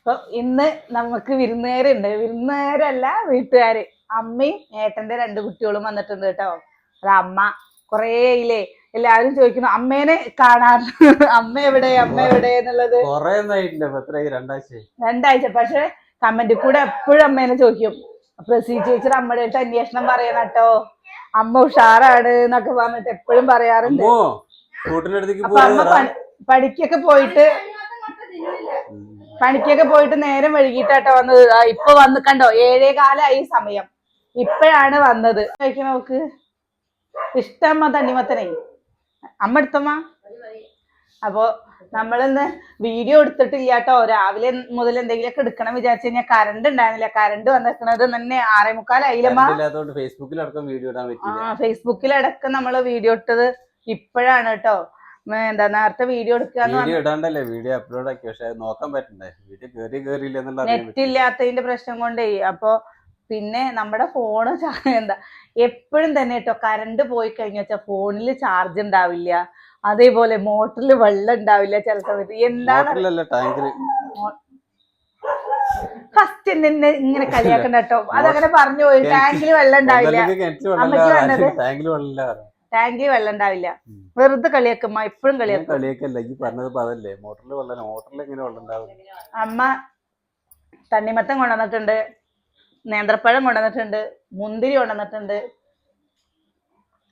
അപ്പൊ ഇന്ന് നമുക്ക് വിരുന്നുകാരുണ്ട് വിരുന്നുകാരല്ല വീട്ടുകാര് അമ്മയും ഏട്ടന്റെ രണ്ട് കുട്ടികളും വന്നിട്ടുണ്ട് കേട്ടോ അത് അമ്മ കൊറേ ഇല്ലേ എല്ലാരും ചോദിക്കുന്നു അമ്മേനെ കാണാൻ അമ്മ എവിടെ അമ്മ എവിടെ എന്നുള്ളത് രണ്ടാഴ്ച പക്ഷെ കമന്റ് കൂടെ എപ്പോഴും അമ്മേനെ ചോദിക്കും പ്രസി ചേച്ചിയുടെ അമ്മയുടെ അടുത്ത് അന്വേഷണം പറയണം കേട്ടോ അമ്മ ഉഷാറാണ് എന്നൊക്കെ പറഞ്ഞിട്ട് എപ്പോഴും പറയാറുണ്ട് അമ്മോ കൂട്ടിന്റെ അടുത്തേക്ക് അപ്പൊ അമ്മ പണി- പണിക്കൊക്കെ പോയിട്ട് പണിക്കൊക്കെ പോയിട്ട് നേരം വൈകിട്ടാട്ടോ വന്നത്. ഇപ്പൊ വന്ന് കണ്ടോ ഏഴേ കാലായി സമയം. ഇപ്പഴാണ് വന്നത്. കഴിക്കണ നോക്ക്. ഇഷ്ടമ്മ തണ്ണിമത്തനെ. അമ്മ എടുത്തമ്മ. അപ്പോ നമ്മളിന്ന് വീഡിയോ എടുത്തിട്ടില്ല കേട്ടോ രാവിലെ മുതൽ എന്തെങ്കിലുമൊക്കെ എടുക്കണം വിചാരിച്ചു കഴിഞ്ഞാൽ കറണ്ട് ഉണ്ടായിരുന്നില്ല. കറണ്ട് വന്നിരിക്കണത് തന്നെ ആറേ മുക്കാലായില്ലമ്മ ഫേസ്ബുക്കിലടക്കം വീഡിയോ ഇടാൻ ആ ഫേസ്ബുക്കിലടക്കം വീഡിയോ ഇട്ടത് ഇപ്പോഴാണ് കേട്ടോ. എന്താ നേരത്തെ വീഡിയോ വീഡിയോ ഇടാണ്ടല്ലേ? വീഡിയോ അപ്ലോഡ് ആക്കി. പക്ഷെ നോക്കാൻ പറ്റണ്ടേ? വീഡിയോ കേറി കേറിയില്ല എന്നുള്ള നെറ്റ് ഇല്ലാത്തതിന്റെ പ്രശ്നം കൊണ്ടേ. അപ്പൊ പിന്നെ നമ്മുടെ ഫോണ് എന്താ എപ്പോഴും തന്നെ കേട്ടോ കറണ്ട് പോയി കഴിഞ്ഞ വെച്ചാൽ ഫോണിൽ ചാർജ് ഉണ്ടാവില്ല അതേപോലെ മോട്ടറിൽ വെള്ളം ഉണ്ടാവില്ല ചില സമയത്ത്. എന്താണ് ഫസ്റ്റ് എന്നെ ഇങ്ങനെ കളിയാക്കണ്ട കേട്ടോ അതങ്ങനെ പറഞ്ഞു പോയി. ടാങ്കിൽ വെള്ളം ഉണ്ടാവില്ല അമ്മയ്ക്ക് വേണ്ടത്? ടാങ്കിൽ വെള്ളം ഉണ്ടാവില്ല. വെറുതെ കളിയാക്കുമ്മ എപ്പോഴും കളിയാക്കും. കളിയൊക്കെയല്ല ഈ പറഞ്ഞത് ഇപ്പൊ അതല്ലേ മോട്ടറിൽ വെള്ളം മോട്ടറിൽ എങ്ങനെ വെള്ളം ഉണ്ടാവും? അമ്മ തണ്ണിമത്തം കൊണ്ടുവന്നിട്ടുണ്ട് നേന്ത്രപ്പഴം കൊണ്ടുവന്നിട്ടുണ്ട് മുന്തിരി കൊണ്ടുവന്നിട്ടുണ്ട്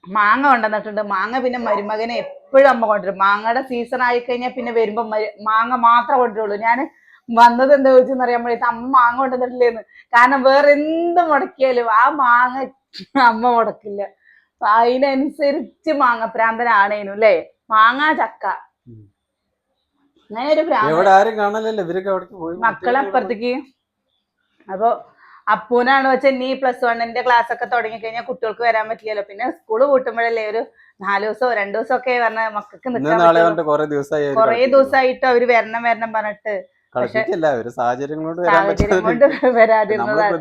മാങ്ങ കൊണ്ടുവന്നിട്ടുണ്ട്. മാങ്ങ പിന്നെ മരുമകനെ എപ്പോഴും അമ്മ കൊണ്ടുവരും. മാങ്ങയുടെ സീസൺ ആയി കഴിഞ്ഞാൽ പിന്നെ വരുമ്പോ മാങ്ങ മാത്രമേ കൊണ്ടുവരുള്ളൂ. ഞാൻ വന്നത് എന്താ ചോദിച്ചെന്ന് അറിയാൻ അമ്മ മാങ്ങ കൊണ്ടുവന്നിട്ടില്ലേന്ന്. കാരണം വേറെ എന്ത് മുടക്കിയാലും ആ മാങ്ങ അമ്മ മുടക്കില്ല. അതിനനുസരിച്ച് മാങ്ങ പ്രാന്തനാണേനു അല്ലേ മാങ്ങ ചക്ക. അങ്ങനെ ഒരു എവിടെ ആരും കാണലല്ലോ. ഇവരൊക്കെ അവിടേക്ക് പോയി മക്കളെ അപ്പുറത്തേക്ക്. അപ്പൊ അപ്പൂനാണ് വെച്ചാൽ നീ പ്ലസ് വണ്ണിന്റെ ക്ലാസ് ഒക്കെ തുടങ്ങി കഴിഞ്ഞാൽ കുട്ടികൾക്ക് വരാൻ പറ്റില്ലല്ലോ. പിന്നെ സ്കൂൾ കൂട്ടുമ്പോഴല്ലേ ഒരു നാല് ദിവസമോ രണ്ടു ദിവസം ഒക്കെ പറഞ്ഞ മക്കൾക്ക് നിൽക്കാൻ കൊറേ. ദിവസമായിട്ട് അവർ വരണം വരണം പറഞ്ഞിട്ട്. സാഹചര്യം കൊണ്ട് വരാതിരുന്നതാണ്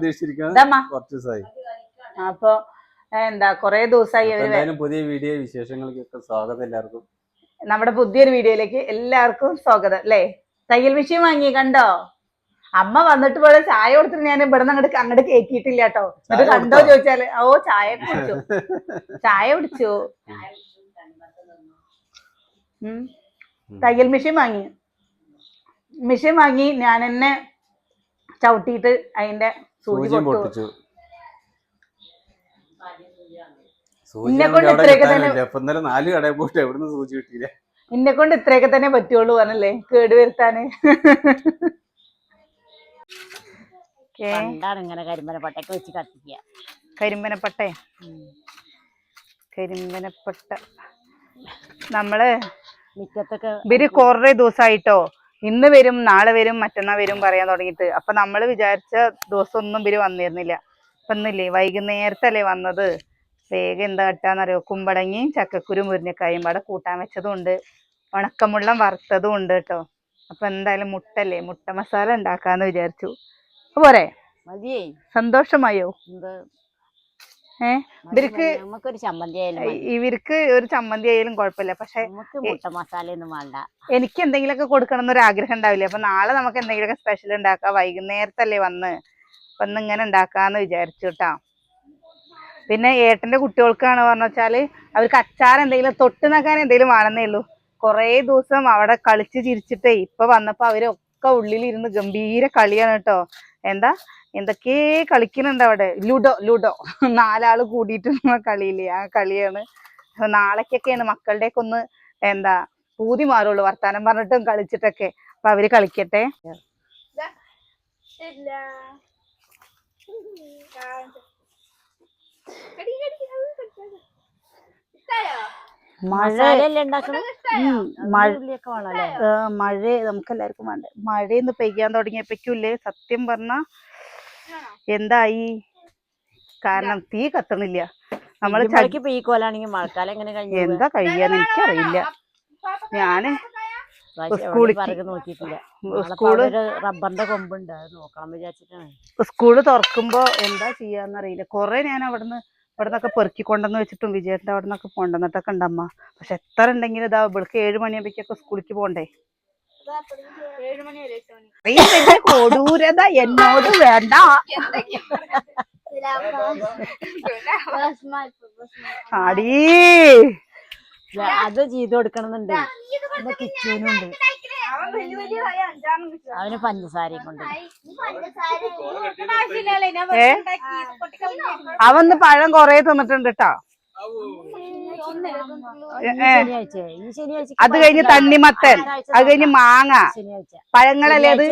അപ്പൊ എന്താ കൊറേ ദിവസമായി അവർ പുതിയ വീഡിയോ വിശേഷങ്ങൾക്കൊക്കെ സ്വാഗതം എല്ലാവർക്കും. നമ്മുടെ പുതിയൊരു വീഡിയോയിലേക്ക് എല്ലാവർക്കും സ്വാഗതം അല്ലേ? തയ്യൽ മെഷീൻ വാങ്ങി കണ്ടോ? അമ്മ വന്നിട്ട് പോലെ ചായ കൊടുത്തിട്ട് ഞാൻ ഇവിടെ നിന്ന് അങ്ങോട്ട് അങ്ങോട്ട് കേറ്റിയിട്ടില്ല കേട്ടോ. എന്നിട്ട് കണ്ടോ? ചോദിച്ചാൽ ഓ ചായ കുടിച്ചു. ചായ കുടിച്ചു. തയ്യൽ മെഷീൻ വാങ്ങി. മെഷീൻ വാങ്ങി ഞാൻ എന്നെ ചവിട്ടിയിട്ട് അതിന്റെ സൂചി പൊട്ടിച്ചു സൂചി ഇന്നെ നമുക്ക് കൊണ്ട് അവിടെ ഇത്രയൊക്കെ കിട്ടാനില്ല അപ്പൊ ഇന്നലെ നാല് കടയിൽ പോയിട്ട് എവിടുന്ന് സൂചി കിട്ടിയില്ല? എന്നെ കൊണ്ട് ഇത്രയൊക്കെ തന്നെ പറ്റുള്ളൂ പറഞ്ഞല്ലേ? കേടുവരുത്താന് വരുത്താന്. പണ്ടാണ് കരിമ്പന പട്ടയൊക്കെ വെച്ച് കത്തിക്കുക. കരിമ്പനപ്പട്ടേ. കരിമ്പനപ്പട്ട. നമ്മൾ മുറ്റത്തൊക്കെ ഇവർ കൊറേ ദിവസമായിട്ടോ ഇന്ന് വരും നാളെ വരും മറ്റന്നാ വരും പറയാൻ തുടങ്ങിയിട്ട്. അപ്പൊ നമ്മൾ വിചാരിച്ച ദിവസം ഒന്നും ഇവർ വന്നിരുന്നില്ല. അപ്പൊ ഇന്നില്ലേ? വൈകുന്നേരത്തല്ലേ വന്നത്? വേഗം എന്താ കട്ടാന്നറിയോ? കുമ്പടങ്ങിയും ചക്കക്കുരു മുരിഞ്ഞക്കായും പാടെ കൂട്ടാൻ വെച്ചതും ഉണ്ട് ഉണക്കമുള്ളം വറുത്തതും ഉണ്ട് കേട്ടോ. അപ്പൊ എന്തായാലും മുട്ടല്ലേ? മുട്ട മസാല ഉണ്ടാക്കാന്ന് വിചാരിച്ചു. പോരെ? മതിയേ. സന്തോഷമായോ? ഏ? ഇവർക്ക് നമുക്കൊരു ചമ്മന്തി ഇവർക്ക് ഒരു ചമ്മന്തി ആയാലും കുഴപ്പമില്ല. പക്ഷെ മുട്ട മസാല ഒന്നും വേണ്ട. എനിക്ക് എന്തെങ്കിലുമൊക്കെ കൊടുക്കണം എന്നൊരു ആഗ്രഹം ഉണ്ടാവില്ല? അപ്പൊ നാളെ നമുക്ക് എന്തെങ്കിലുമൊക്കെ സ്പെഷ്യൽ ഉണ്ടാക്കാം. വൈകുന്നേരത്തല്ലേ വന്ന്. അപ്പൊ ഇന്ന് ഇങ്ങനെ ഉണ്ടാക്കാന്ന് വിചാരിച്ചു കേട്ടാ. പിന്നെ ഏട്ടന്റെ കുട്ടികൾക്കാണ് പറഞ്ഞു വെച്ചാൽ അവർക്ക് അച്ചാർ എന്തെങ്കിലും തൊട്ട് നക്കാൻ എന്തെങ്കിലും വേണമെന്നേ ഉള്ളൂ. കുറേ ദിവസം അവിടെ കളിച്ച് ചിരിച്ചിട്ടേ ഇപ്പൊ വന്നപ്പോ അവരൊക്കെ ഉള്ളിലിരുന്ന് ഗംഭീര കളിയാണ് കേട്ടോ. എന്താ? എന്തൊക്കെ കളിക്കുന്നുണ്ട് അവിടെ? Ludo Ludo. നാലാൾ കൂടിയിട്ടുള്ള കളിയില്ലേ ആ കളിയാണ്. നാളേക്കൊക്കെയാണ് മക്കളുടെയൊക്കെ ഒന്ന് എന്താ പൂതി മാറുള്ളൂ. വർത്താനം പറഞ്ഞിട്ടും കളിച്ചിട്ടൊക്കെ. അപ്പൊ അവർ കളിക്കട്ടെ. ഇല്ല. മഴ മഴ നമുക്ക് എല്ലാവർക്കും വേണ്ട? മഴയൊന്ന് പെയ്യാൻ തുടങ്ങിയപ്പോഴേക്കില്ലേ സത്യം പറഞ്ഞ എന്തായി? കാരണം തീ കത്തണില്ല. നമ്മൾ പെയ്ക്കോലാണെങ്കിൽ മഴക്കാലം എങ്ങനെ കഴിയും എന്താ കഴിയാന്ന് എനിക്കറിയില്ല. ഞാൻ സ്കൂൾ ഒരു റബ്ബറിന്റെ കൊമ്പുണ്ട് അത് നോക്കാൻ വിചാരിച്ചിട്ടാണ്. സ്കൂൾ തുറക്കുമ്പോ എന്താ ചെയ്യാന്നറിയില്ല. കൊറേ ഞാൻ അവിടുന്ന് ഇവിടെ നിന്നൊക്കെ പെറുക്കി കൊണ്ടെന്ന് വെച്ചിട്ടും വിജയന്റെ അവിടെ നിന്നൊക്കെ കൊണ്ടുവന്നിട്ടൊക്കെ ഉണ്ടമ്മ പക്ഷെ എത്ര ഉണ്ടെങ്കിലും ഇതാ ഇവിടേക്ക് ഏഴ് മണിയാകുമ്പോഴേക്കൊക്കെ സ്കൂളിക്ക് പോണ്ടേ? കൊടൂരത എന്നോട് വേണ്ട. ആടീ. അത് ചെയ്ത് കൊടുക്കണമെന്നുണ്ട്. എന്റെ കിച്ചനുണ്ട്. അവന് പഞ്ചസാരയും കൊണ്ട് അവന്ന് പഴം കൊറേ തിന്നിട്ടുണ്ട് കേട്ടോ ശനിയാഴ്ച ഈ ശനിയാഴ്ച അത് കഴിഞ്ഞ് തണ്ണിമത്തൻ. അത് കഴിഞ്ഞ് മാങ്ങ. പഴങ്ങളല്ലേ അത്?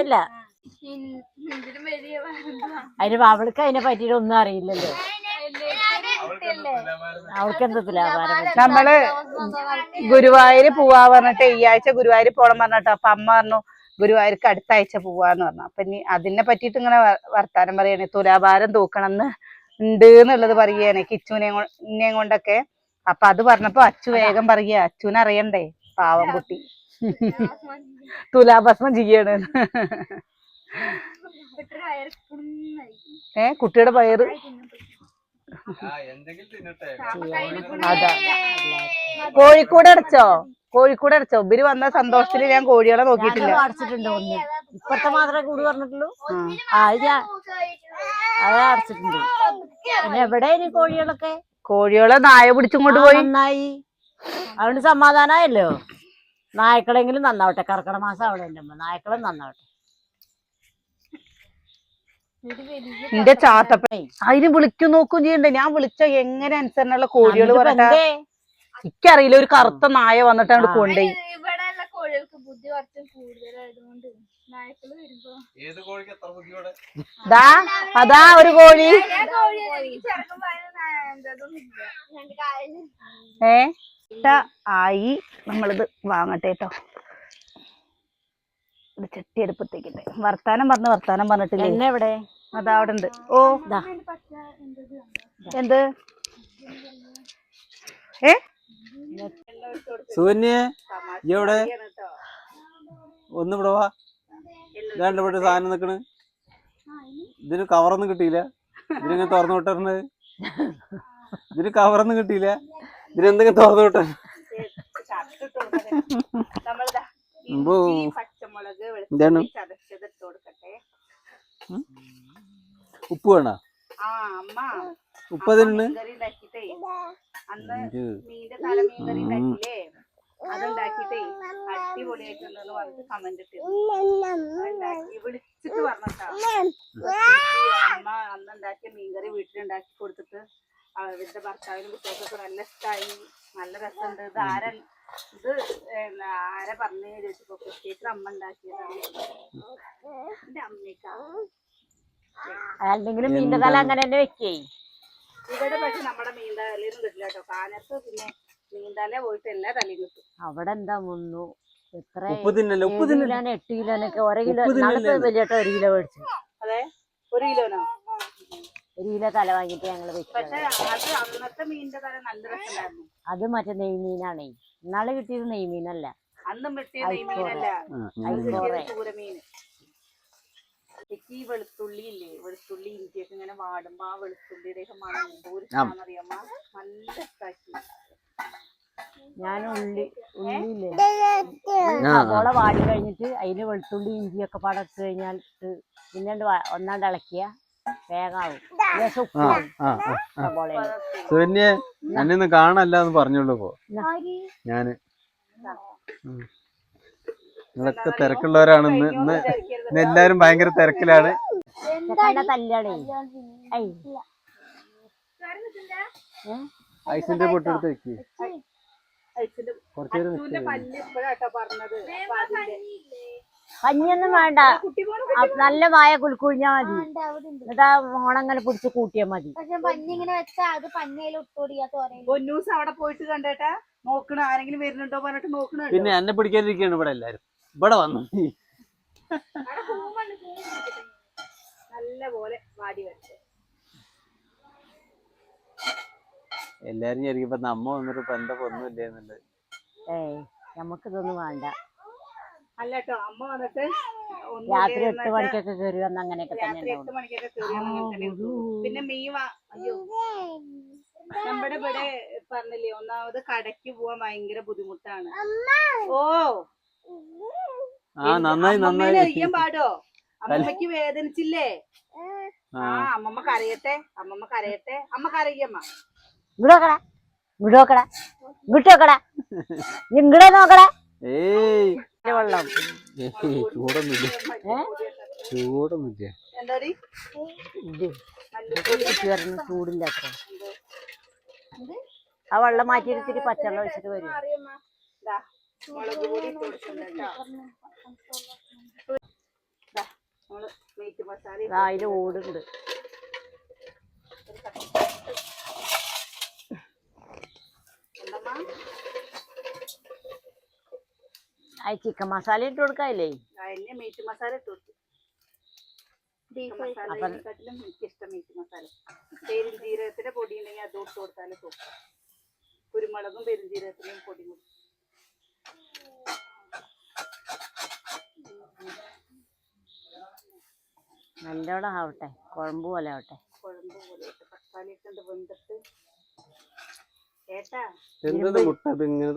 അതിന് അവൾക്ക് അതിനെ പറ്റിയിട്ട് ഒന്നും അറിയില്ലല്ലോ. നമ്മൾ ഗുരുവായൂര് പോവാ പറഞ്ഞിട്ട് ഈ ആഴ്ച ഗുരുവായൂര് പോണം പറഞ്ഞിട്ടോ അപ്പൊ അമ്മ പറഞ്ഞു ഗുരുവായൂർക്ക് അടുത്ത ആഴ്ച പോവാന്ന് പറഞ്ഞു. അപ്പൊ ഇനി അതിനെ പറ്റിയിട്ട് ഇങ്ങനെ വർത്താനം പറയണേ. തുലാഭാരം തൂക്കണമെന്ന് ഉണ്ട് എന്നുള്ളത് പറയാണ് കിച്ചുവിനെ ഇന്നെയും കൊണ്ടൊക്കെ. അപ്പൊ അത് പറഞ്ഞപ്പോ അച്ചു വേഗം പറയുക അച്ചുവിനെ അറിയണ്ടേ? പാവം കുട്ടി. തുലാഭസ്മം ചെയ്യാണ്. ഏ കുട്ടിയുടെ പയറ് അതാ കോഴിക്കൂട് അടച്ചോ. കോഴിക്കൂട് അടച്ചോ? ഇവർ വന്ന സന്തോഷത്തിൽ ഞാൻ കോഴികളെ നോക്കിയിട്ടില്ല. അടച്ചിട്ടുണ്ട് ഒന്ന്. ഇപ്പഴത്തെ മാത്രമേ കൂടി പറഞ്ഞിട്ടുള്ളൂ. ആ. ഞാൻ അത് അടച്ചിട്ടുണ്ട്. പിന്നെ എവിടെ ഇനി കോഴികളൊക്കെ? കോഴികളെ നായ പിടിച്ചും കൊണ്ട് പോയി. നന്നായി. അതുകൊണ്ട് സമാധാനമായല്ലോ നായ്ക്കളെങ്കിലും നന്നാവട്ടെ. കർക്കിടക മാസം അവിടെ ഉണ്ട് നായ്ക്കളും നന്നാവട്ടെ. എന്റെ ചാത്തപ്പനെ. അതിന് വിളിക്കും നോക്കും ചെയ്യണ്ടേ. ഞാൻ വിളിച്ച എങ്ങനെ അനുസരണുള്ള കോഴികൾ പറഞ്ഞാ? എനിക്കറിയില്ല ഒരു കറുത്ത നായ കൊണ്ടുപോയി കോഴിക്ക് എത്ര ബുദ്ധിയോടെ ദാ അതാ ഒരു കോഴി. ഏ? ആയി. നമ്മളിത് വാങ്ങട്ടെ കേട്ടോ ചട്ടി വർത്താനം പറഞ്ഞ് വർത്താനം പറഞ്ഞിട്ടില്ലേ? എന്നെ എവിടെ അതാ അവിടെ ഉണ്ട് ഓ എന്ത്? ഏ? സൂന്യെ എവിടെ? ഒന്ന് ഇവിടെ വാ. ഇതാണ്ട് ഇവിടെ സാധനം നിക്കണ്. ഇതിന് കവറൊന്നും കിട്ടിയില്ല. ഇതിനിങ്ങനെ തുറന്നു വിട്ടറിന് ഇതിന് കവറൊന്നും കിട്ടിയില്ല. ഇതിനെന്തെങ്കിലും തുറന്നു വിട്ട ഇതാണ്. എന്താണ്? വെളുത്തുള്ളി ചതച്ചത് ഇട്ട് കൊടുക്കട്ടെ ഉപ്പ് വേണ ഉപ്പ് അതുണ്ടാക്കിട്ടേ അടിപൊളിയായിട്ടുണ്ടെന്ന് പറഞ്ഞിട്ട് കമന്റ് വിളിച്ചിട്ട് പറഞ്ഞിട്ടാ. അമ്മ അന്ന് ഉണ്ടാക്കിയ മീൻകറി വീട്ടിലുണ്ടാക്കി കൊടുത്തിട്ട് അവരുടെ ഭർത്താവിനും കുട്ടികൾക്കൊക്കെ നല്ല ഇഷ്ടമായി നല്ല രസമുണ്ട്. ഇത് ആരെ ഇത് ആരെ പറഞ്ഞു ചോദിച്ചപ്പോ പ്രത്യേകിച്ച് അമ്മ ഉണ്ടാക്കിയതാണ്. എന്റെ അമ്മയ്ക്കാ അല്ലെങ്കിൽ മീന്റെ തല അങ്ങനെ തന്നെ വെക്കേ. ഇവിടെ പക്ഷെ നമ്മുടെ കിട്ടില്ല കേട്ടോ. കാനത്ത് പിന്നെ മീൻതല പോയിട്ട് എല്ലാ തലയും കിട്ടും. അവിടെ എന്താ മുന്നു? എത്ര ഉപ്പ് തിന്നല്ലോ? ഉപ്പ് ഏഴ് തിന്നല്ലേ? കിലോന് എട്ട് കിലോനൊക്കെ ഒരേ കിലോ നാളെ ഒരു കിലോ മേടിച്ചു. അതെ? ഒരു കിലോനോ? ഒരു കിലോ തല വാങ്ങിട്ട് ഞങ്ങൾ അത് അന്നത്തെ മീനിന്റെ തല നല്ല രസമുണ്ടായിരുന്നു. അത് മറ്റേ നെയ്മീനാണേ. ഇന്നാൾ കിട്ടിയത് നെയ്മീനല്ല. അന്നും വെട്ടിയ നെയ്മീനല്ല ആ, അത് ഞാൻ കിട്ടിയത് ചൂരമീൻ എനിക്ക് ഈ വെളുത്തുള്ളി ഇല്ലേ? വെളുത്തുള്ളി ഇഞ്ചിയൊക്കെ ഇങ്ങനെ വാടുമ്പോ ആ വെളുത്തുള്ളിയുടെ ഒക്കെ മണം ഒരു അറിയാമോ നല്ല ഇഷ്ടാക്കി. ഞാൻ ഉള്ളി ഉള്ളിയില്ലേ? ഉള്ളി സവോള വാടി കഴിഞ്ഞിട്ട് അതിൽ വെളുത്തുള്ളി ഇഞ്ചിയൊക്കെ പാടെ ഇട്ട് കഴിഞ്ഞാൽ പിന്നെ ഒന്നാണ്ട് ഇളക്കിയ വേഗാവും സുവന്യെ എന്നെ കാണല്ല എന്ന് പറഞ്ഞുള്ളൂ ഇപ്പൊ. ഞാൻ. നിങ്ങളൊക്കെ തിരക്കുള്ളവരാണ്. ഇന്ന് ഇന്ന് ഇന്ന് എല്ലാരും ഭയങ്കര തിരക്കിലാണ്? ഐസിന്റെ പൊട്ടെടുത്ത് വെക്ക്. അയച്ചിട്ട് കുറച്ചു പല്ല് ഇപ്പോഴാട്ടോ പറഞ്ഞത്. അപ്പൊ അതിന്റെ കഞ്ഞിയൊന്നും വേണ്ട. നല്ല വായ കുലുക്കുഴിഞ്ഞാ മതി. എന്നിട്ട് മോണങ്ങനെ പിടിച്ച് കൂട്ടിയാ മതി. പഞ്ഞി ഇങ്ങനെ വെച്ചാ അത് പഞ്ഞയിൽ ഇട്ടോടിയാ തോരയിൽ. പൊന്നൂസ് അവിടെ പോയിട്ട് കണ്ടേട്ടാ. നോക്കണ ആരെങ്കിലും വരുന്നുണ്ടോ പറഞ്ഞിട്ട് നോക്കണ പിന്നെ എന്നെ പിടിക്കാതിരിക്കാണ് ഇവിടെ എല്ലാരും. ഇവിടെ വന്നു. നല്ലപോലെ വാടി എല്ലാരും വിചാരിക്കും ഇപ്പൊ നമ്മ വന്നിട്ട് ഇപ്പൊ എന്താ ഒന്നുമില്ല എന്നുള്ളത്. ഏയ് നമുക്കിതൊന്നും വേണ്ട. അല്ല കേട്ടോ അമ്മ വന്നിട്ട് രാത്രി എട്ട് മണിക്കൊക്കെ കയറി വന്ന് അങ്ങനെയൊക്കെ തന്നെ രാത്രി എട്ട് ഉണ്ടാവും മണിക്കൊക്കെ കയറി വന്ന് അങ്ങനെ തന്നെ ഇട്ടു. പിന്നെ മീൻ വാ അയ്യോ. നമ്മുടെ ഇവിടെ പറഞ്ഞില്ലേ ഒന്നാമത് കടയ്ക്ക് പോവാൻ ഭയങ്കര ബുദ്ധിമുട്ടാണ്. ഓ ആ നന്നായി നന്നായി. അറിയാൻ പാടോ? അമ്മമ്മക്ക് വേദനിച്ചില്ലേ? ആ. അമ്മമ്മ കരയട്ടെ അമ്മമ്മ കരയട്ടെ. അമ്മ കരയമ്മ ഇങ്ങോട്ട് നോക്കടാ ഇങ്ങോട്ട് നോക്കടാ ഇങ്ങോട്ട് നോക്കടാ. ഇങ്ങടെ നോക്കടാ ഏയ് വെള്ളം ചൂടൊന്നുമില്ല ചൂടൊന്നുമില്ല. എന്താടി? ചൂടില്ല ആ വെള്ളം മാറ്റി എടുത്തിട്ട് പച്ചവെള്ളം വെച്ചിട്ട് വരും. മുളക് പൊടി ഇട്ട് കൊടുക്കുന്നുണ്ട് ഓടുണ്ട്. ആ ചിക്കൻ മസാല ഇട്ട് കൊടുക്കാല്ലേ? മീറ്റ് മസാല ഇട്ട് കൊടുത്തു. എനിക്ക് മസാലയെക്കാട്ടിലും എനിക്കിഷ്ടം മീറ്റ് മസാല. പെരുംജീരകത്തിന്റെ പൊടി ഉണ്ടെങ്കിൽ അത് ഇട്ട് കൊടുത്താലും കുരുമുളകും പെരുംജീരകത്തിന്റെയും പൊടി കൂടി. നല്ലോണം ആവട്ടെ കുഴമ്പ് പോലെ ആവട്ടെ. കുഴമ്പ് പോലെ ഇട്ട് തക്കാളി ഒക്കെ ഉണ്ട് വെന്തിട്ട്. ഏട്ടാ? എന്തത് മുട്ട അത് ഇങ്ങനെ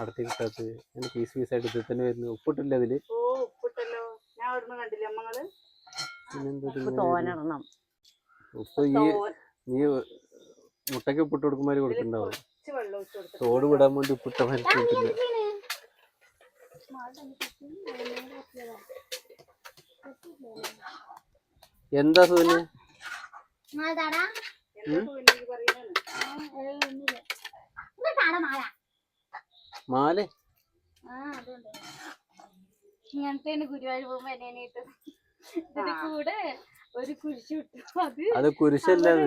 അടത്തി കിട്ടാത്തത് ഇങ്ങനെ പീസ് പീസായിട്ട് ഇതിൽ തന്നെ വരുന്നു. ഉപ്പിട്ടില്ല അതിൽ? ഓ ഉപ്പിട്ടല്ലോ. ഞാൻ അവിടുന്ന് കണ്ടില്ലേ അമ്മങ്ങൾ? പിന്നെന്താ ഇത് ഉപ്പ് ഇങ്ങനെ തോനിടണം. ഉപ്പ് ഈ തോൻ നീ മുട്ടയ്ക്ക് ഉപ്പിട്ട് കൊടുക്കുമ്പോൾ കൊടുക്കണ്ടാവും? തോട് വിടാൻ വേണ്ടി ഉപ്പിട്ട മനസ്സിലാക്കില്ല Thank സൂന് എന്താ സൂന്? മാല? ഇങ്ങനത്തെ ഗുരുവായൂർ പോകുമ്പോ എന്നെ കൂടെ ഒരു കുരിശ് അത് കുരിശല്ല അത്.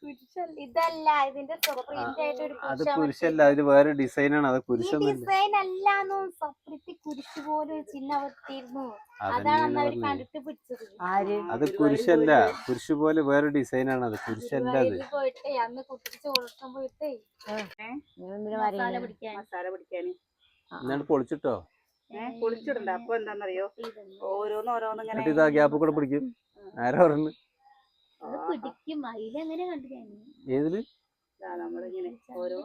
കുരിശല്ല. ഇതല്ല ഇതിന്റെ സെപ്പറേറ്റ് ആയിട്ട് ഒരു അത് കുരിശല്ല അതിൽ വേറെ ഡിസൈനാണ് അത് കുരിശൊന്നുമില്ല ഡിസൈൻ അല്ലാന്നു കുരിശ് പോലെ ചിഹ്നം അതാണ് കണ്ടിട്ട് പിടിച്ചത്. അത് കുരിശല്ല കുരിശ് പോലെ വേറെ ഡിസൈൻ ആണ് അത് കുരിശല്ല അത്. പോയിട്ടേ അന്ന് കുട്ടിക്ക് പോയിട്ടേ മസാല പിടിക്കാൻ. മസാല പിടിക്കാൻ. എന്നിട്ട് പൊളിച്ചിട്ടോ? ഏഹ് കുളിച്ചിടണ്ട. അപ്പൊ എന്താന്നറിയോ? ഓരോന്ന് ഓരോന്ന് ഇങ്ങനെ എന്നിട്ട് ഇതാ ഗ്യാപ്പ് കൂടെ പിടിക്കും. പറഞ്ഞു? അത് പിടിക്കും. അതിലെങ്ങനെ കണ്ടു ഞാൻ ഏതിൽ? നമ്മളിങ്ങനെ ഓരോ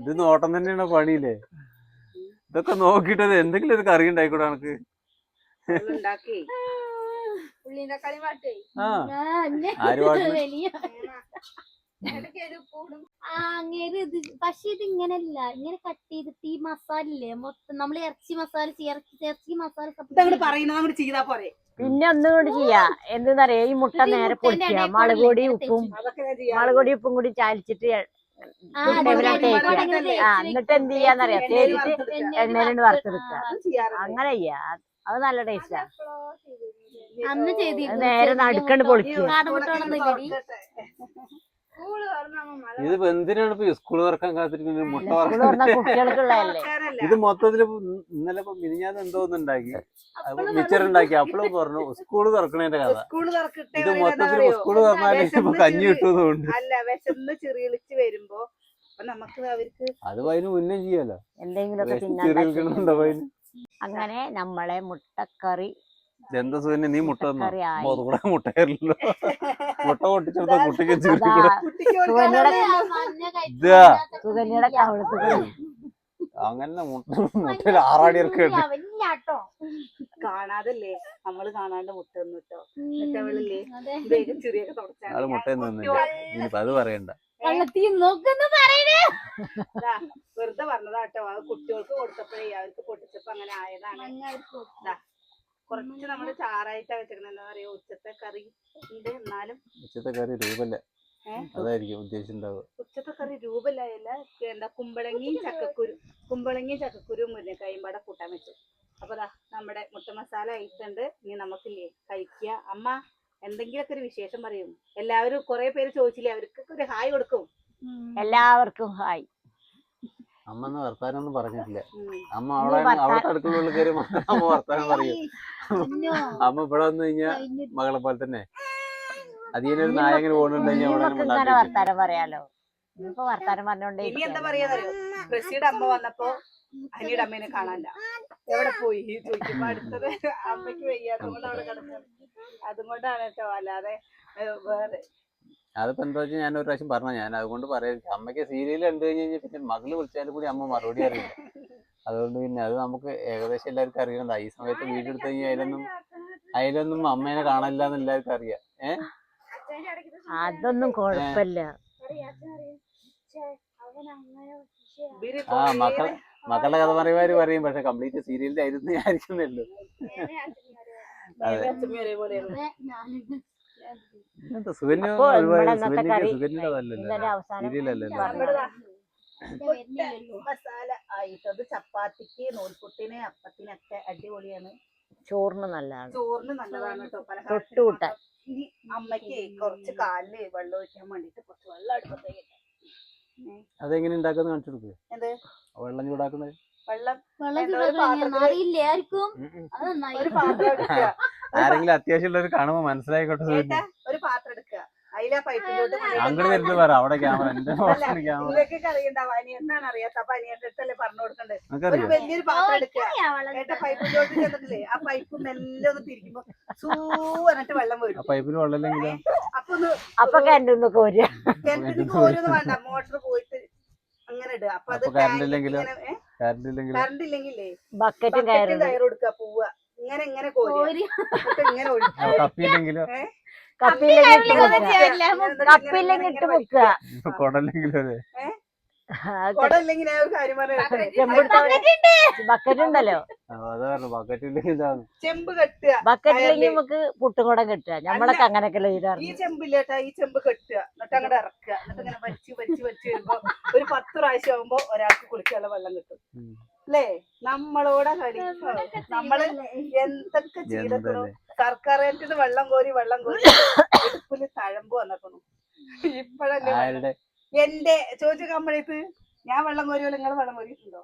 ഇത് നോട്ടം തന്നെയാണ് പണിയില്ലേ? ഇതൊക്കെ നോക്കിട്ടത് എന്തെങ്കിലും ഒരു കറി ഉണ്ടായിക്കൂടെ നമുക്ക് ഉണ്ടാക്കി. ആ ആര് പാടുന്നു ഇത് പക്ഷെ ഇത് ഇങ്ങനല്ല ഇങ്ങനെ കട്ട് ചെയ്തിട്ട് ഈ മസാല ഇല്ലേ മൊത്തം നമ്മൾ ഇറച്ചി മസാല ഇറച്ചി ഇറച്ചി മസാല ഇതങ്ങോട്ട് പറയുന്നത് അങ്ങോട്ട് ചെയ്താ പോരെ. പിന്നെ ഒന്നും കൂടി ചെയ്യാ. എന്തെന്നറിയാ? ഈ മുട്ട നേരെ പൊടിക്കുക. ഇടയിൽ മുളക് കൂടെ പൊടി ഇങ്ങനെ ഉപ്പും അതൊക്കെ ഞാൻ ചെയ്യാം മുളക് പൊടി ഉപ്പും കൂടി ചാലിച്ചിട്ട് എന്നിട്ട് എന്ത് ചെയ്യാന്നറിയാ? തേച്ചിട്ട്. എണ്ണയിലുണ്ട് വറുത്തെടുക്കുക അത് അങ്ങനെ ചെയ്യാ. അത് നല്ല ടേസ്റ്റാ. നേരെ നടുക്കണ്ട്. പൊളിക്കുക. ഇതിപ്പോ എന്തിനാണ് ഇപ്പൊ സ്കൂൾ തുറക്കാൻ കാത്തിരിക്കുന്നത്? മുട്ട സ്കൂൾ വറക്കാൻ ഇത് മൊത്തത്തിൽ ഇന്നലെ ഇപ്പൊ മിനിഞ്ഞാന്ന് എന്തോ ഒന്ന് ഉണ്ടാക്കി. അപ്പളും പറഞ്ഞു സ്കൂൾ തുറക്കണേന്റെ കഥ. സ്കൂൾ ഇത് മൊത്തത്തിൽ? സ്കൂൾ തുറന്നാലേ ഇപ്പൊ കഞ്ഞി കിട്ടുന്നതുകൊണ്ട് അത് അതിന് മുന്നേ ചെയ്യാലോ. അതിന്? അങ്ങനെ നമ്മളെ മുട്ടക്കറി എന്താ സുഖന്നെ നീ മുട്ട മുട്ടയല്ലോ മുട്ട പൊട്ടിച്ചെടുത്ത കുട്ടിക്ക് കവളത്ത് അങ്ങനെ മുട്ട മുട്ടയിൽ ആറാടി ഇറക്കുന്നുണ്ട് അവനില്ലാട്ടോ കാണാതല്ലേ? നമ്മൾ കാണാണ്ട് മുട്ട വേഗം ചെറിയൊക്കെ ഇനിയിപ്പൊ അത് പറയണ്ട. വെറുതെ പറഞ്ഞതാട്ടോ. അത് കുട്ടികൾക്ക് കൊടുത്തപ്പോഴേ അവർക്ക് പൊട്ടിച്ചപ്പോ അങ്ങനെ ആയതാണ്. ദാ, കുറച്ച് നമ്മൾ ചാറായിട്ടാ വെച്ചിരുന്നത് എന്താ പറയാ ഉച്ചത്തെ കറി ഉണ്ട് എന്നാലും. ഉച്ചത്തെ കറി രൂപല്ല? അതായിരിക്കും ഉദ്ദേശിച്ചിട്ടുണ്ടാവുക ഉച്ചത്തെ കറി രൂപല്ലായല്ല. എന്താ കുമ്പളങ്ങിയും ചക്കക്കുരു കുമ്പളങ്ങിയും ചക്കക്കുരു മുരിങ്ങക്കായും പാടെ കൂട്ടാൻ വെച്ചു. അപ്പൊ ദാ നമ്മുടെ മുട്ട മസാല ആയിട്ടുണ്ട്. ഇനി നമുക്കില്ലേ കഴിക്കുക അമ്മ എന്തെങ്കിലുമൊക്കെ ഒരു വിശേഷം പറയും. എല്ലാവരും കുറെ പേര് ചോദിച്ചില്ലേ അവർക്കൊക്കെ ഒരു ഹായ് കൊടുക്കും. എല്ലാവർക്കും ഹായ്. അമ്മ ഒന്ന് വർത്താനൊന്നും പറഞ്ഞിട്ടില്ല. അമ്മ അവിടെ വർത്താനം- അവിടെ അടുക്കളuള്ളിൽ കയറി അമ്മ വർത്താനം പറയും. അമ്മ ഇവിടെ വന്നു കഴിഞ്ഞാൽ മകളെ പോലെ തന്നെ. അതിനൊരു നായകൻ പോകുന്നുണ്ടെങ്കിൽ അവിടെ വർത്താനം പറയാലോ. ഇനിയിപ്പോ വർത്താനം പറഞ്ഞോണ്ടേ ഇനി എന്താ പറയാന്നറിയോ? പ്രസിയുടെ അമ്മ വന്നപ്പോ അനിയുടെ അമ്മേനെ കാണാനില്ല. എവിടെ പോയി? ചോദിക്കുമ്പോ അടുത്തത് അമ്മയ്ക്ക് വയ്യ അതുകൊണ്ട് അവിടെ കിടക്കണം അതുകൊണ്ടാണ് കേട്ടോ അല്ലാതെ വേറെ അതിപ്പോ എന്താ വെച്ചാൽ ഞാൻ ഒരു പ്രാവശ്യം പറഞ്ഞ ഞാൻ അതുകൊണ്ട് പറയാം. അമ്മയ്ക്ക് സീരിയൽ കണ്ടു കഴിഞ്ഞ് കഴിഞ്ഞാൽ പിന്നെ മകൾ വിളിച്ചാലും കൂടി അമ്മ മറുപടി അറിയില്ല. അതുകൊണ്ട് പിന്നെ അത് നമുക്ക് ഏകദേശം എല്ലാവർക്കും അറിയണതാ. ഈ സമയത്ത് വീഡിയോ എടുത്തു കഴിഞ്ഞാൽ അതിലൊന്നും അതിലൊന്നും അമ്മേനെ കാണില്ല എന്ന് എല്ലാവർക്കും അറിയാം. അതൊന്നും കുഴപ്പമില്ല ആ മക്കളെ മക്കളുടെ കഥ പറയുമാര് പറയും. പക്ഷെ കംപ്ലീറ്റ് സീരിയലിന്റെ ആയിരുന്നു ആയിരിക്കുന്നുള്ളൂ. മേലെ മസാല ആയിട്ടത് ചപ്പാത്തിക്ക് നൂൽപുട്ടിന് അപ്പത്തിനൊക്കെ അടിപൊളിയാണ്. ചോറിന് നല്ലതാണ്. ചോറിന് നല്ലതാണ് കേട്ടോ തൊട്ടുകൂട്ടാൻ. ഇനി അമ്മയ്ക്ക് കുറച്ച് കാലിൽ വെള്ളം ഒഴിക്കാൻ വേണ്ടിട്ട് കുറച്ച് വെള്ളം അടുപ്പത്തേക്ക് അതെങ്ങനെ ഉണ്ടാക്കുന്ന കാണിച്ചു കൊടുക്കുക എന്ത്? വെള്ളം ചൂടാക്കുന്നത് വെള്ളം അറിയില്ല ആർക്കും ഒരു പാത്രം എടുക്കുക. ആരെങ്കിലും അത്യാവശ്യമുള്ളവർ കാണുമ്പോ മനസ്സിലായിക്കോട്ടെ ഒരു പാത്രം എടുക്കുക. അതിലാ പൈപ്പിലോട്ട് അങ്ങോട്ട് വരുന്നത് പറ അവിടെ ക്യാമറ എന്റെ ക്യാമറ അറിയണ്ടാവും അനിയനാണ് അറിയാത്ത അപ്പൊ അനിയന്റെ അടുത്തല്ലേ പറഞ്ഞു കൊടുക്കണ്ടേ? ഒരു വലിയൊരു പാത്രം എടുക്കുക. ആ, വെള്ളം ഏട്ടാ പൈപ്പിലോട്ട് ചെന്നിട്ടില്ലേ? ആ പൈപ്പ് മെല്ലെ ഒന്ന് തിരിക്കുമ്പോ സൂ എന്നിട്ട് വെള്ളം ആ വരും. പൈപ്പിൽ അപ്പൊ ഒന്ന് അപ്പൊ കോരുക വേണ്ട. മോട്ടർ പോയിട്ട് അങ്ങനെ ഇടുക. അപ്പൊ അത്? കറണ്ട് ഇല്ലെങ്കിൽ ഇല്ലെങ്കിലോ ഇല്ലെങ്കിലേ ബക്കറ്റും കയറും. കയറ് കൊടുക്കുക പോവുക ഇങ്ങനെ ഇങ്ങനെ കോരി ഇങ്ങനെ കപ്പിയില്ലെങ്കിലോ കപ്പിയില്ലെങ്കിൽ ഇട്ട് കപ്പിയില്ലെങ്കിൽ ഇട്ട് വെക്കുക. കുടല്ലെങ്കിലോ അതെ. ബക്കറ്റ് ഉണ്ടല്ലോ ചെമ്പ് കെട്ടുക. ബക്കറ്റില്ലെങ്കിൽ നമുക്ക് പുട്ടുകൂടം കെട്ടുക. ഞമ്മളൊക്കെ അങ്ങനെയൊക്കെ ഈ ചെമ്പില്ലേട്ടാ ഈ ചെമ്പ് കെട്ടുക. എന്നിട്ട് അങ്ങോട്ട് ഇറക്കുക. എന്നിട്ട് ഇങ്ങനെ വലിച്ച് വലിച്ച് വലിച്ച് വരുമ്പോ ഒരു പത്ത് പ്രാവശ്യം ആകുമ്പോ ഒരാൾക്ക് കുളിക്കാനുള്ള വെള്ളം കിട്ടും. അല്ലേ? നമ്മളോടെ കളി. നമ്മൾ എന്തൊക്കെ ചെയ്തേക്കണു കർക്കറേറ്റത് വെള്ളം കോരി വെള്ളം കോരി തഴമ്പ് വന്നേക്കണു ഇപ്പഴല്ലേ എന്റെ ചോദിച്ച കമ്പഴത്ത് ഞാൻ വെള്ളം കോരി പോലെ നിങ്ങൾ വെള്ളം കോരിയിട്ടുണ്ടോ?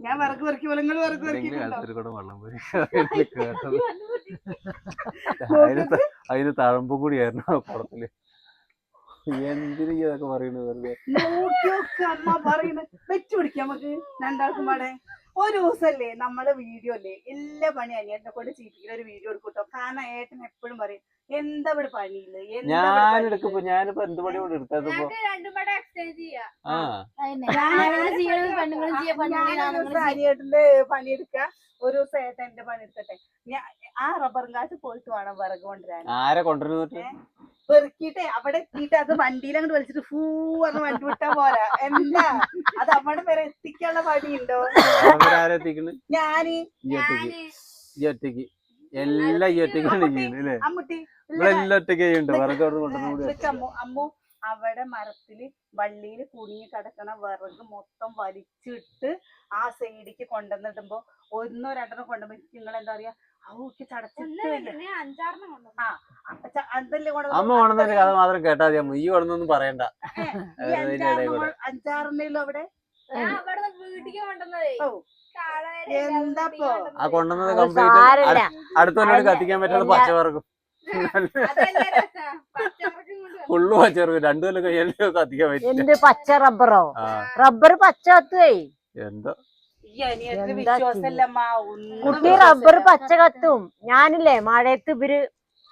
ഞാൻ വിറക് വറക്കി പോലെ നിങ്ങൾ വിറക് എന്തെങ്കിലും പെറുക്കിയിട്ടുണ്ടോ? കാലത്തൊരു കൂടെ പോയി കേട്ടത് അതിന് തഴമ്പും കൂടിയായിരുന്നു കുളത്തിൽ എന്തിനു ഈ അതൊക്കെ പറയുന്നത് വെറുതെ? അമ്മ പറയുന്നത്. വെച്ച് പിടിക്കാം നമുക്ക് രണ്ടാൾക്കും പാടെ. ഒരു ദിവസല്ലേ നമ്മൾ വീഡിയോ അല്ലേ എല്ലാ പണി അനിയേട്ടനെ കൊണ്ട് ചെയ്യിപ്പിക്കുന്ന ഒരു വീഡിയോ എടുക്കൂട്ടോ. കാരണം ഏട്ടൻ എപ്പോഴും പറയും എന്താ ഇവിടെ പണിയില്ല ഞാൻ പണിയില്ല?" എടുക്കുമ്പോ ഞാനിപ്പോ എന്ത് പണി കൊണ്ട് എടുത്തപ്പോ അനിയേട്ടന്റെ പണി എടുക്ക ഒരു ദിവസം ഏട്ടൻ എന്റെ പണിയെടുക്കട്ടെ. ഞാൻ ആ റബ്ബറും കാശ് പോയിട്ട് വേണം വിറക് കൊണ്ടുവരാൻ. ആരെ കൊണ്ടുവരുന്നിട്ട് പെറുക്കിട്ടെ അവിടെ എത്തിയിട്ട് അത് വണ്ടിയിൽ അങ്ങോട്ട് വലിച്ചിട്ട് ഫൂ പറഞ്ഞ് വണ്ടി വിട്ടാ പോരാ. എന്താ? അത് അവിടെ വരെ എത്തിക്കാനുള്ള പണിയുണ്ടോ? ഉണ്ടോ ഞാൻ. ഈ ഒറ്റയ്ക്ക്. ഈ ഒറ്റയ്ക്ക്. എല്ലാം ഈ ഒറ്റയ്ക്കാണ് ചെയ്യുന്നത് അമ്മുട്ടി ഇവിടെ എല്ലാം ഒറ്റയ്ക്ക് ചെയ്യുന്നുണ്ട്? വിറക് അവിടെ കൊണ്ടുവന്നു അമ്മു അമ്മു അവിടെ മരത്തിൽ വള്ളിയിൽ കുടുങ്ങി കിടക്കണ വിറക് മൊത്തം വലിച്ചിട്ട് ആ സൈഡിക്ക് കൊണ്ടുവന്നിടുമ്പോ ഒന്നോ രണ്ടെണ്ണം കൊണ്ടുവന്നിട്ട് നിങ്ങൾ എന്താ പറയാ? അമ്മ കൊണ്ടുവന്നൊരു കഥ മാത്രം കേട്ടാ മതി അമ്മ. ഈ കൊണ്ടൊന്നും പറയണ്ട. അഞ്ചാറെണ്ണല്ലോ അവിടെ? ആ കൊണ്ടുവന്നത് കംപ്ലീറ്റ് അതിന് കത്തിക്കാൻ പറ്റുന്ന പച്ചവർക്കും ഫുള്ള് പച്ചവറക്കും രണ്ടു കൊല്ലം കത്തിക്കാൻ പറ്റും എന്ത് പച്ച റബ്ബറോ? റബ്ബർ പച്ച കത്തുവേ. എന്തോ? കുട്ടി റബ്ബർ പച്ച കത്തും. ഞാനില്ലേ മഴയത്ത് ഇവർ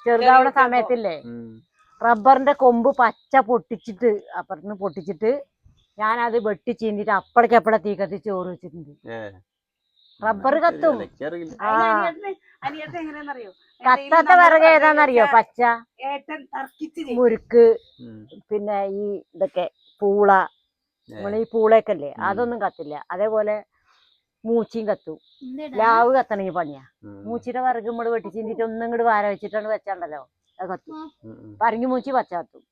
ചെറുതാവണ സമയത്തില്ലേ? റബ്ബറിന്റെ കൊമ്പ് പച്ച പൊട്ടിച്ചിട്ട് അപ്പുറത്തുനിന്ന് പൊട്ടിച്ചിട്ട് ഞാൻ അത് വെട്ടി ചീന്തിട്ട് അപ്പടക്കപ്പടെ തീ കത്തി ചോറ് വെച്ചിട്ടുണ്ട്. റബ്ബർ കത്തും. കത്താത്ത വിറക് ഏതാന്നറിയോ പച്ച? മുരുക്ക്. പിന്നെ ഈ ഇതൊക്കെ പൂള. നമ്മളീ ഈ പൂളയൊക്കെ അല്ലേ അതൊന്നും കത്തില്ല. അതേപോലെ മൂച്ചിയും കത്തും? ലാവ് കത്തണമെങ്കിൽ പണിയാ. മൂച്ചിയുടെ വിറക് വെട്ടി ചിന്തിട്ട് ഒന്നും ഇങ്ങോട്ട് വാര വെച്ചിട്ടാണ് വെച്ചാണ്ടല്ലോ. അത് കത്തും. പറങ്ങി മൂച്ചി പച്ച കത്തും.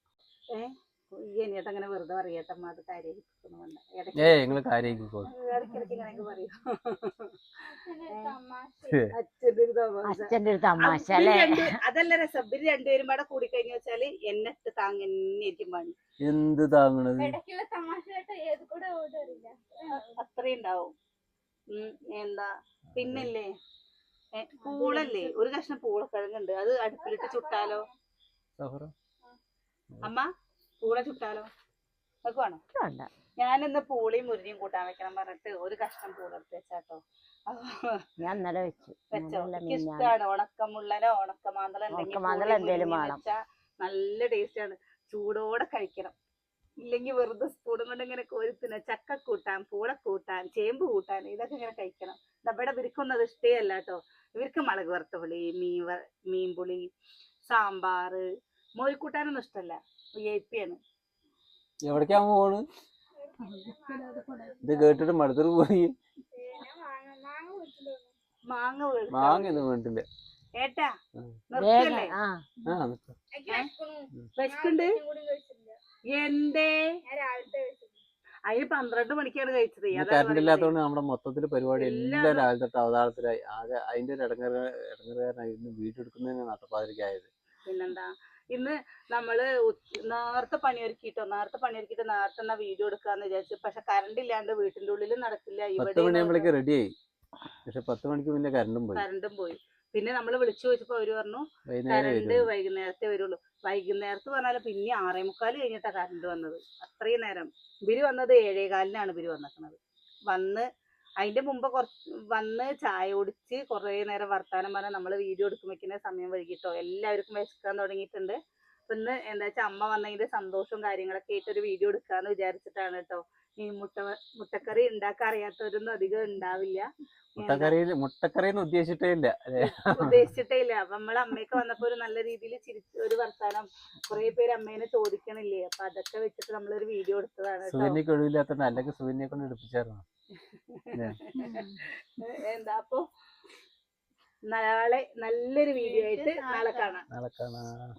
അച്ഛന്റെ ഒരു തമാശ. അല്ലേ? അതല്ല രസം. ഇവർ രണ്ടുപേരും കൂടെ കൂടി കഴിഞ്ഞു വെച്ചാൽ എന്നെ ഇട്ട് പണി. എന്ത് താങ്ങണത്? ഇടയ്ക്കുള്ള തമാശ ഏത് കൂടെ ഓടറില്ല അത്രയും ഉണ്ടാവും. എന്താ പിന്നല്ലേ? പൂളല്ലേ? ഒരു കഷ്ണം പൂളക്കിഴങ്ങുണ്ട്. അത് അടുപ്പിലിട്ട് ചുട്ടാലോ? അമ്മ പൂള ചുട്ടാലോ? വെക്കുവാണോ ഞാനിന്ന് പൂളിയും മുരിഞ്ഞും കൂട്ടാൻ വെക്കണം പറഞ്ഞിട്ട് ഒരു കഷ്ണം പൂള എടുത്ത് വെച്ചാട്ടോ. ഞാൻ ഇന്നലെ വെച്ചു. വെച്ചോ. ഇഷ്ടമാണ് ഉണക്കമുള്ളനോ ഉണക്കമാന്തളോ എന്തെങ്കിലും പൂളിയും എന്തേലും വെച്ചാ നല്ല ടേസ്റ്റ് ആണ് ചൂടോടെ കഴിക്കണം. ഇല്ലെങ്കിൽ വെറുതെ സ്പൂണും കൊണ്ട് ഇങ്ങനെ കോരി തിന്ന. ചക്ക കൂട്ടാൻ പൂള കൂട്ടാൻ ചേമ്പ് കൂട്ടാൻ ഇതൊക്കെ ഇങ്ങനെ കഴിക്കണം. നമ്മുടെ ഇവർക്കൊന്നും അത് ഇഷ്ടമല്ല കേട്ടോ. ഇവർക്ക് മുളക് വറുത്ത പുളി മീൻ വ- മീൻ പുളി സാമ്പാറ് മോരിക്കൂട്ടാനൊന്നും ഇഷ്ടമല്ല വിയപ്പിയാണ് എവിടേക്കാ പോണ് ഇത് കേട്ടിട്ട് മടുത്തിട്ട് പോയി. മാങ്ങ. മാങ്ങ ഒന്നും വേണ്ടില്ല. ഏട്ടാ നിക്ക്. വിശക്കുണ്ട്? എന്തേ? അതിന് പന്ത്രണ്ട് മണിക്കാണ് കഴിച്ചത്. കറണ്ട്. ഇല്ലാത്തതുകൊണ്ട് നമ്മുടെ മൊത്തത്തിൽ പരിപാടി എല്ലാം രാവിലെ തൊട്ട് അവതാളത്തിലായി. ആകെ അതിന്റെ ഒരു ഇടങ്ങറ ഇടങ്ങറുകാരനായി ഇന്ന് വീഡിയോ എടുക്കുന്നതിന് നട്ടപ്പാതിരിക്കായത് പിന്നെന്താ? ഇന്ന് നമ്മൾ നേരത്തെ പണിയൊരുക്കിട്ടോ നേരത്തെ പണിയൊരുക്കിട്ട് നേരത്തെ എന്നാ വീഡിയോ എടുക്കാന്ന് വിചാരിച്ചു. പക്ഷെ കറണ്ട് ഇല്ലാണ്ട് വീട്ടിന്റെ ഉള്ളിൽ നടക്കില്ല. പത്ത് മണിയാകുമ്പോഴേക്ക് റെഡിയായി പക്ഷെ പത്ത് മണിക്ക് മുന്നേ കറണ്ടും പോയി. കറണ്ടും പോയി. പിന്നെ നമ്മൾ വിളിച്ചു ചോദിച്ചപ്പോ അവർ പറഞ്ഞു കറണ്ട് വൈകുന്നേരത്തെ വരുള്ളൂ. വൈകുന്നേരത്ത് പറഞ്ഞാൽ പിന്നെ ആറേ മുക്കാൽ കഴിഞ്ഞിട്ടാ കറണ്ട് വന്നത്. അത്രയും നേരം. ഇവർ വന്നത് ഏഴേകാലിനാണ് ഇവർ വന്നിരിക്കുന്നത് വന്ന് അതിന്റെ മുമ്പ് കുറച്ച് വന്ന് ചായ കുടിച്ച് കുറേ നേരം വർത്താനം പറഞ്ഞ് നമ്മൾ വീഡിയോ എടുക്കുമ്പോഴേക്കിനെ സമയം വൈകിട്ടോ. എല്ലാവർക്കും വിശക്കാൻ തുടങ്ങിയിട്ടുണ്ട്. ഇന്ന് എന്താ വെച്ചാൽ അമ്മ വന്നതിന്റെ സന്തോഷവും കാര്യങ്ങളൊക്കെ ആയിട്ട് ഒരു വീഡിയോ എടുക്കാന്ന് വിചാരിച്ചിട്ടാണ് കേട്ടോ. ഈ മുട്ട മുട്ടക്കറി ഉണ്ടാക്കാൻ അറിയാത്തവരൊന്നും അധികം ഉണ്ടാവില്ല. മുട്ടക്കറിയിൽ മുട്ടക്കറിന്ന് ഉദ്ദേശിച്ചിട്ടേ ഇല്ല. ഉദ്ദേശിച്ചിട്ടേ ഇല്ല. അപ്പൊ നമ്മളെ അമ്മയൊക്കെ വന്നപ്പോ ഒരു നല്ല രീതിയിൽ ചിരിച്ച് ഒരു വർത്താനം കുറെ പേര് അമ്മേനെ ചോദിക്കണില്ലേ? അപ്പൊ അതൊക്കെ വെച്ചിട്ട് നമ്മളൊരു വീഡിയോ എടുത്തതാണ് കേട്ടോ. സുവിനിക്ക് ഒഴിവില്ലാത്തോണ്ട് അല്ലെങ്കിൽ സുവിനെ കൊണ്ട് എടുപ്പിച്ചായിരുന്നു. എന്താ അപ്പൊ നാളെ നല്ലൊരു വീഡിയോ ആയിട്ട് നാളെ കാണാം. നാളെ കാണാം.